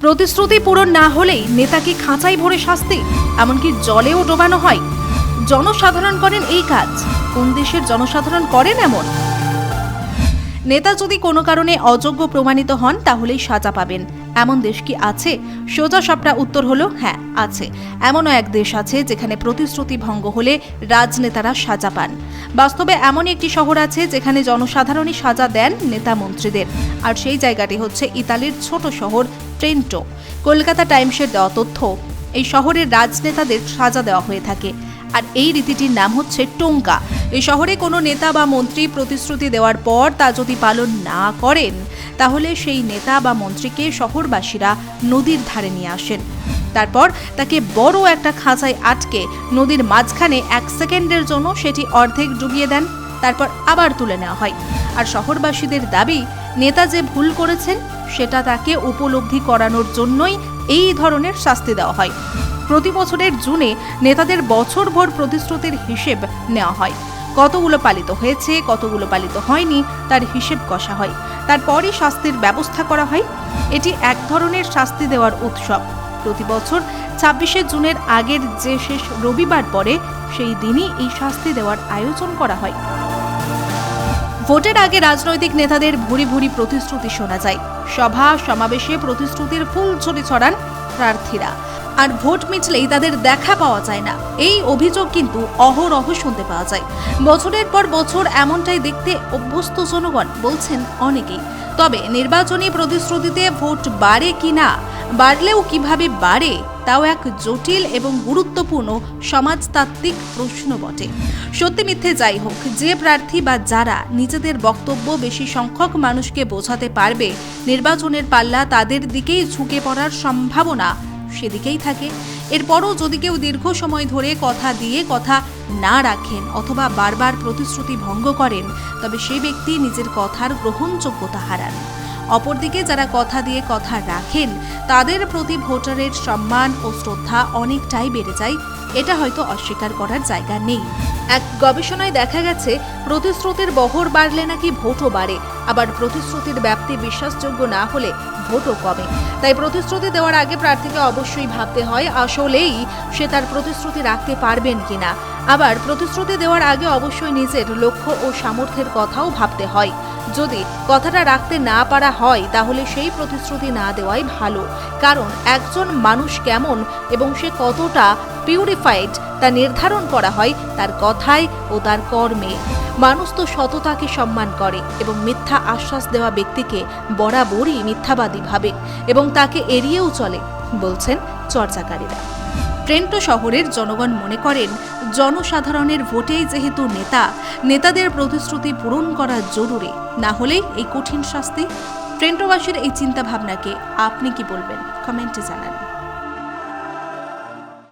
প্রতিশ্রুতি পূরণ না হলেই নেতাকে খাঁচাই ভরে শাস্তি, এমনকি জলেও ডোবানো হয়। জনসাধারণ করেন এই কাজ। কোন দেশের জনসাধারণ করেন এমন? নেতা যদি কোনো কারণে অযোগ্য প্রমাণিত হন, তাহলেই সাজা পাবেন। এমন দেশ কি আছে? সোজা সাপটা উত্তর হলো হ্যাঁ আছে। এমনও এক দেশ আছে যেখানে প্রতিশ্রুতি ভঙ্গ হলে রাজনেতারা সাজা পান। বাস্তবে এমনই একটি শহর আছে যেখানে জনসাধারণই সাজা দেন নেতা মন্ত্রীদের। আর সেই জায়গাটি হচ্ছে ইতালির ছোট শহর ট্রেন্টো কলকাতা টাইমসের দেওয়া তথ্য, এই শহরের রাজনেতাদের সাজা দেওয়া হয়ে থাকে। আর এই রীতিটির নাম হচ্ছে টোঙ্কা। এই শহরে কোনো নেতা বা মন্ত্রী প্রতিশ্রুতি দেওয়ার পর তা যদি পালন না করেন, তাহলে সেই নেতা বা মন্ত্রীকে শহরবাসীরা নদীর ধারে নিয়ে আসেন। তারপর তাকে বড় একটা খাঁচায় আটকে নদীর মাঝখানে এক সেকেন্ডের জন্য সেটি অর্ধেক ডুবিয়ে দেন, তারপর আবার তুলে নেওয়া হয়। আর শহরবাসীদের দাবি, নেতা যে ভুল করেছেন সেটা তাকে উপলব্ধি করানোর জন্যই এই ধরনের শাস্তি দেওয়া হয়। প্রতি বছরের জুনে নেতাদের বছরভর প্রতিশ্রুতির হিসেব নেওয়া হয়। কতগুলো পালিত হয়েছে, কতগুলো পালিত হয়নি, তার হিসেব কষা হয়। তারপরই শাস্তির ব্যবস্থা করা হয়। এটি এক ধরনের শাস্তি দেওয়ার উৎসব। প্রতি বছর ছাব্বিশে জুনের আগের যে শেষ রবিবার পরে সেই দিনই এই শাস্তি দেওয়ার আয়োজন করা হয়। ভোটের আগে রাজনৈতিক নেতাদের ভুরি ভুরি প্রতিশ্রুতি শোনা যায়। সভা, সমাবেশে প্রতিশ্রুতির ফুল ছড়ি ছড়ান প্রার্থীরা। আর ভোট মিটলেই তাদের দেখা পাওয়া যায় না। এই অভিযোগ কিন্তু অহরহ শুনতে পাওয়া যায়। বছরের পর বছর এমনটাই দেখতে অভ্যস্ত জনগণ বলছেন অনেকেই। তবে নির্বাচনী প্রতিশ্রুতিতে ভোট বাড়ে কি না, বাড়লেও কীভাবে বাড়ে তাও এক জটিল এবং গুরুত্বপূর্ণ সমাজতাত্ত্বিক প্রশ্ন বটে। সত্যি মিথ্যে যাই হোক, যে প্রার্থী বা যারা নিজেদের বক্তব্য বেশি সংখ্যক মানুষকে বোঝাতে পারবে, নির্বাচনের পাল্লা তাদের দিকেই ঝুঁকে পড়ার সম্ভাবনা সেদিকেই থাকে। এরপরও যদি কেউ দীর্ঘ সময় ধরে কথা দিয়ে কথা না রাখেন অথবা বারবার প্রতিশ্রুতি ভঙ্গ করেন, তবে সেই ব্যক্তি নিজের কথার গ্রহণযোগ্যতা হারান। অপরদিকে যারা কথা দিয়ে কথা রাখেন, তাদের প্রতি ভোটারের সম্মান ও শ্রদ্ধা অনেকটাই বেড়ে যায়। এটা হয়তো অস্বীকার করার জায়গা নেই। এক গবেষণায় দেখা গেছে, প্রতিশ্রুতির বহর বাড়লে নাকি ভোটও বাড়ে। আবার প্রতিশ্রুতির ব্যাপ্তি বিশ্বাসযোগ্য না হলে ভোটও কমে। তাই প্রতিশ্রুতি দেওয়ার আগে প্রার্থীকে অবশ্যই ভাবতে হয়, আসলেই সে তার প্রতিশ্রুতি রাখতে পারবেন কিনা। আবার প্রতিশ্রুতি দেওয়ার আগে অবশ্যই নিজের লক্ষ্য ও সামর্থ্যের কথাও ভাবতে হয়। যদি কথাটা রাখতে না পারা হয়, তাহলে সেই প্রতিশ্রুতি না দেওয়াই ভালো। কারণ একজন মানুষ কেমন এবং সে কতটা পিউরিফাইড তা নির্ধারণ করা হয় তার কথায় ও তার কর্মে। মানুষ তো সততাকে সম্মান করে এবং মিথ্যা আশ্বাস দেওয়া ব্যক্তিকে বরাবরই মিথ্যাবাদী ভাবে এবং তাকে এড়িয়েও চলে, বলছেন চর্চাকারীরা। ট্রেন্টো শহরের জনগণ মনে করেন জনসাধারণের ভোটেই যেহেতু নেতা, নেতাদের প্রতিশ্রুতি পূরণ করা জরুরি। না হলে এই কঠিন শাস্তি। ট্রেন্টবাসীর এই চিন্তাভাবনাকে আপনি কি বলবেন? কমেন্টে জানান।